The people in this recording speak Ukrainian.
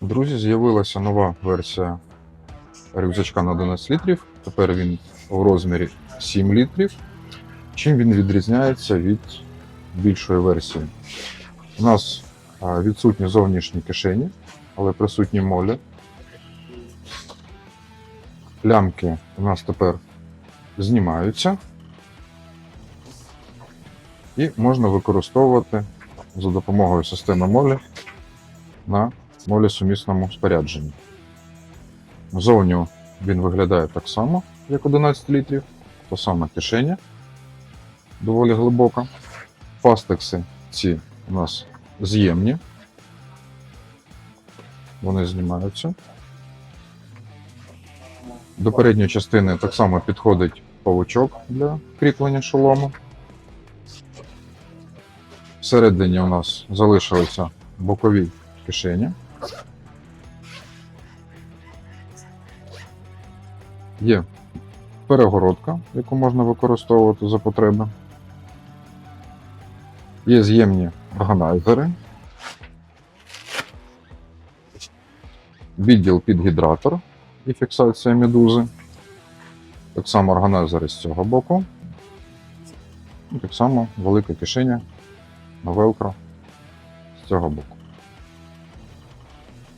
Друзі, з'явилася нова версія рюкзачка на 11 літрів. Тепер він в розмірі 7 літрів. Чим він відрізняється від більшої версії? У нас відсутні зовнішні кишені, але присутні молі. Лямки у нас тепер знімаються. І можна використовувати за допомогою системи молі на молі-сумісному спорядженні. Зовні він виглядає так само, як 11 літрів, та сама кишеня доволі глибока. Фастекси ці у нас з'ємні. Вони знімаються. До передньої частини так само підходить павучок для кріплення шолому. Всередині у нас залишилися бокові кишені. Є перегородка, яку можна використовувати за потреби. Є з'ємні органайзери. Відділ під гідратор і фіксація медузи. Так само органайзери з цього боку. І так само велика кишеня на велкро з цього боку.